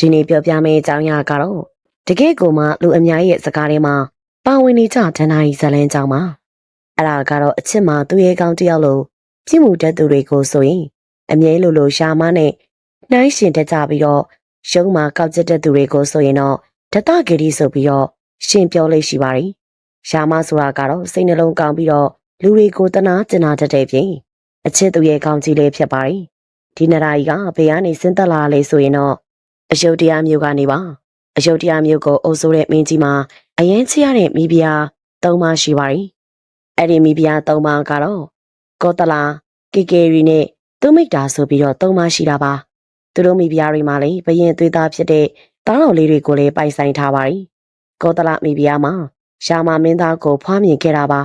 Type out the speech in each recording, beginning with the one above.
ဒီနေ့ပြောပြမယ့်အကြောင်းအရာကတော့တကယ့်ကိုမှလူအများရဲ့စကားထဲမှာပါဝင်နေကြဒဏ္ဍာရီဇလန်းကြောင်းပါအဲ့ဒါကတော့အချစ်မှာသူရဲ့ကောင်းတစ်ယောက်လိုပြစ်မှုတတ်သူတွေကိုဆိုရင်အမြဲလိုလိုရှာမနဲ့နှိုင်းရှင်တက်ကြပြီးတော့ရှုံးမှာကောက်ကျစ်တဲ့သူတွေကိုဆိုရင်တော့ဒတဂရီဆိုပြီးတော့ရှင်ပြောလို့ရှိပါတယ်ရှာမဆိုတာကတော့စိတ်နှလုံးကောင်းပြီးတော့လူတွေကိုတနာကျင်နာတတ်တဲ့ပြင်အချစ်သူရဲ့ကောင်းကြီးလေးဖြစ်ပါတယ်ဒီနရာကြီးကဘေးကနေဆင်းသက်လာလေဆိုရင်တော့ အယုတ်တရားမျိုးကနေပါအယုတ်တရားမျိုးကိုအုပ်စိုးတဲ့မင်းကြီးမှာအရင်ချရတဲ့မိဖုရား၃ပါးရှိပါတယ်အဲ့ဒီမိဖုရား၃ပါးကတော့ကောတလာကေကေရီနဲ့သူမိတ်တာဆိုပြီးတော့၃ပါးရှိတာပါသူတို့မိဖုရားတွေမှာလည်းဘရင်သွေးသားဖြစ်တဲ့တောင်းတော်လေးတွေကိုလည်းပိုင်ဆိုင်ထားပါတယ်ကောတလာမိဖုရားမှာရှာမမင်းသားကိုဖွားမြင်ခဲ့တာပါ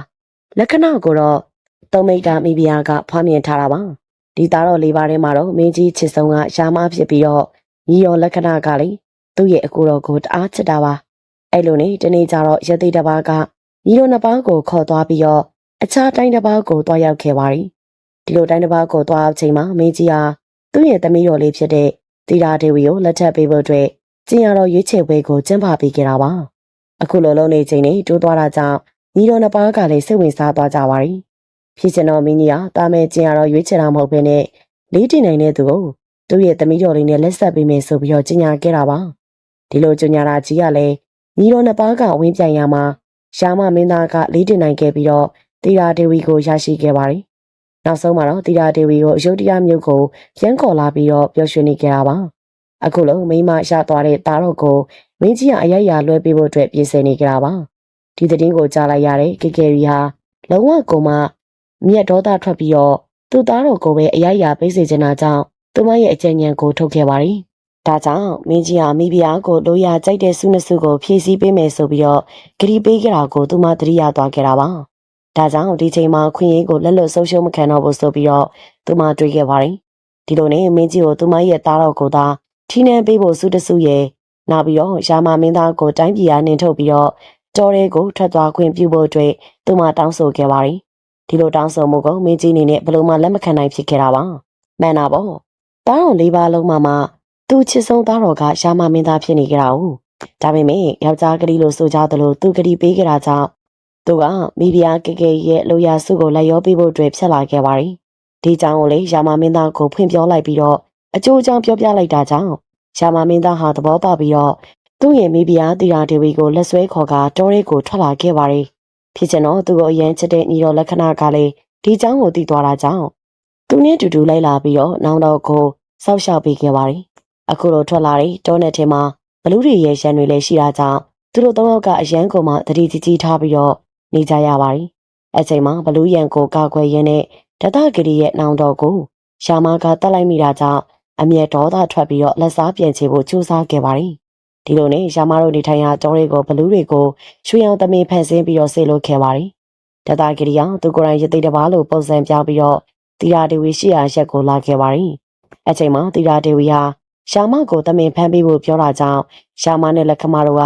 လက္ခဏာကိုတော့သုံးမိတ်တာမိဖုရားကဖွားမြင်ထားတာပါဒီသားတော်လေးပါးထဲမှာတော့မင်းကြီးချစ်ဆုံးကရှာမဖြစ်ပြီးတော့ ညီတော်လက္ခဏာကလေသူ့ရဲ့အကူတော်ကိုတအားချစ်တာပါအဲ့လိုနဲ့တနေ့ကျတော့ရသေးတစ်ပါးကညီတော်နှစ်ပါးကိုခေါ်သွားပြီးတော့အခြားတိုင်းတစ်ပါးကိုတွားရောက်ခဲ့ပါရီဒီလိုတိုင်းတစ်ပါးကိုတွားရောက်ချိန်မှာမင်းကြီးဟာသူ့ရဲ့သမီးတော်လေးဖြစ်တဲ့တီတာဒေဝီကိုလက်ထပ်ပေးဖို့အတွက်ကျင်ရတော်ရွေးချယ်ပွဲကိုကျင်းပပေးခဲ့တာပါအခုလိုလုံးနေချိန်နဲ့တိုးသွားတာကြောင့်ညီတော်နှစ်ပါးကလည်းစိတ်ဝင်စားသွားကြပါရီဖြစ်ချင်တော့မင်းကြီးဟာတာမဲကျင်ရတော်ရွေးချယ်တာမဟုတ်ဘဲနဲ့လေးတင်နိုင်တဲ့သူကို သူ့ရဲ့သမီးတော်လေးနဲ့လက်ဆက်ပေးမယ်ဆိုပြီးတော့ကြေညာခဲ့တာပါဒီလိုကြေညာတာကြီးကလည်းညီတော်နှစ်ပါးကဝင်းပြိုင်ရမှာရှာမမင်းသားကလေးတင်နိုင်ခဲ့ပြီးတော့တီရာဒေဝီကိုရရှိခဲ့ပါတယ်နောက်ဆုံးမှာတော့တီရာဒေဝီကိုအယုဒ္ဓယမြို့ကိုရန်ခေါ်လာပြီးတော့ပျော်ရွှင်နေကြတာပါအခုလုံးမိမရသွားတဲ့တာတော့ကိုမင်းကြီးကအယက်ရလွှဲပေးဖို့အတွက်ပြင်ဆင်နေကြတာပါဒီသတင်းကိုကြားလိုက်ရတဲ့ကေကေရီဟာလုံးဝကိုမှမြက်ဒေါသထွက်ပြီးတော့သူ့သားတော်ကိုပဲအယက်ရပေးစေချင်တာကြောင့် သူမရဲ့အကြံဉာဏ်ကိုထုတ်ခဲ့ပါတယ်။ဒါကြောင့်မင်းကြီးဟာမိဖုရားကိုလိုရကြိုက်တဲ့ဆုနှစ်ဆုကိုဖြည့်ဆည်းပေးမယ်ဆိုပြီးတော့ဂရီပေးကြတာကိုသူမသတိရသွားခဲ့တာပါ။ဒါကြောင့်ဒီချိန်မှာခွင့်ရေးကိုလက်လွတ်ဆုံးရှုံးမခံတော့ဘူးဆိုပြီးတော့သူမတွေးခဲ့ပါတယ်။ဒီလိုနဲ့မင်းကြီးကိုသူမရဲ့သားတော်ကိုသာထီးနှံပေးဖို့ဆုတစ်ဆုရဲ့နောက်ပြီးတော့ရာမမင်းသားကိုတိုင်းပြည်အားနှင်ထုတ်ပြီးတော့တော်ရဲကိုထွက်သွားခွင့်ပြုဖို့အတွက်သူမတောင်းဆိုခဲ့ပါတယ်။ဒီလိုတောင်းဆိုမှုကိုမင်းကြီးအနေနဲ့ဘယ်လိုမှလက်မခံနိုင်ဖြစ်ခဲ့တာပါ။မှန်တာပေါ့။ သားတော်လေးပါလုံးမှမှသူချစ်ဆုံးသားတော်ကရှာမမင်းသားဖြစ်နေကြတာ哦ဒါပေမဲ့ယောက်ျားကလေးလိုဆိုကြသလိုသူကလေးပေးကြတာကြောင့်သူကမိဖုရားကဲကဲရဲ့လိုရာစုကိုလက်ရောပေးဖို့အတွက်ဖြစ်လာခဲ့ပါတယ်ဒီကြောင့်ကိုလေရှာမမင်းသားကိုဖွင့်ပြောလိုက်ပြီးတော့အကျိုးအကြောင်းပြောပြလိုက်တာကြောင့်ရှာမမင်းသားဟာသဘောပေါက်ပြီးတော့သူ့ရဲ့မိဖုရားတီရာဒေဝီကိုလက်ဆွဲခေါ်ကတောရဲကိုထွက်လာခဲ့ပါတယ်ဖြစ်ချင်တော့သူ့ကိုအရင်ချစ်တဲ့ညီတော်လက္ခဏာကလည်းဒီเจ้าကိုတည်သွားတာကြောင့် သူနဲ့တူတူလိုက်လာပြီးတော့နောင်တော်ကိုစောက်ရှောက်ပေးခဲ့ပါတယ်။အခုလိုထွက်လာတဲ့တောနယ်ထဲမှာဘလူးတွေရဲ့ရန်တွေလည်းရှိတာကြောင့်သူတို့သုံးယောက်ကအရန်ကုန်မှတတိကြီးကြီးထားပြီးတော့နေကြရပါတယ်။အချိန်မှာဘလူးရန်ကိုကာကွယ်ရင်းနဲ့ဒတဂရီရဲ့နောင်တော်ကိုရှာမကတက်လိုက်မိတာကြောင့်အမျက်ဒေါသထွက်ပြီးတော့လက်စားပြန်ချေဖို့ကြိုးစားခဲ့ပါတယ်။ဒီလိုနဲ့ရှာမတို့နေထိုင်ရာတောတွေကိုဘလူးတွေကိုရွှေအောင်သမင်ဖန်ဆင်းပြီးတော့ဆေးလို့ခဲ့ပါတယ်။ဒတဂရီကသူကိုယ်တိုင်ရသေးတပါလို့ပုံစံပြပြီးတော့ တီရာဒေဝီရှိရာရက်ကိုလာခဲ့ပါတယ်။အချိန်မှာတီရာဒေဝီဟာရှာမကိုတမင်ဖမ်းပေးဖို့ပြောတာကြောင့်ရှာမနဲ့လက်ခမတို့က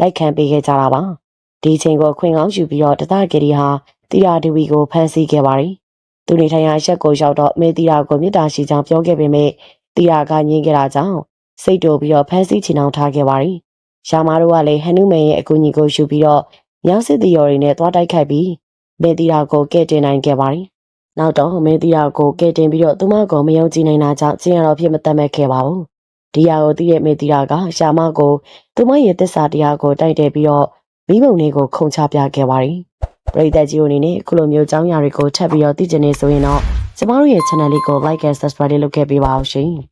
လိုက်ခံပေးခဲ့ကြတာပါ။ဒီချိန်ကိုခွင်ကောင်းယူပြီးတော့တသဂရီဟာတီရာဒေဝီကိုဖမ်းဆီးခဲ့ပါတယ်။သူနေထိုင်ရာရက်ကိုရောက်တော့မေတီရာကိုမြစ်တာရှိကြောင်းပြောခဲ့ပေမဲ့တီရာကညင်းခဲ့တာကြောင့်စိတ်တူပြီးတော့ဖမ်းဆီးချင်အောင်ထားခဲ့ပါတယ်။ရှာမတို့ကလည်းဟန်နုမန်ရဲ့အကူအညီကိုယူပြီးတော့မြောက်စစ်တီရော်တွေနဲ့သွားတိုက်ခိုက်ပြီးမေတီရာကိုကဲ့တင်နိုင်ခဲ့ပါတယ်။ နောက်တော့မေတီရာကိုကဲတင်ပြီးတော့သူမကိုမယုံကြည်နိုင်တာကြောင့်ကျင်းရတော့ဖြစ်မတတ်မဲ့ခဲ့ပါဘူး။ဒီဟာကိုသိတဲ့မေတီရာကရှာမကိုသူမရဲ့တစ္ဆာတရားကိုတိုက်တယ်ပြီးတော့မိဘုံလေးကိုခုံချပြခဲ့ပါတယ်။ပရိသတ်ကြီးတို့အနေနဲ့ခုလိုမျိုးကြောင်းရာတွေကိုထပ်ပြီးတော့သိကျင်နေဆိုရင်တော့ကျမတို့ရဲ့ channel လေးကို like and subscribe လုပ်ခဲ့ပေးပါအောင်ရှင်။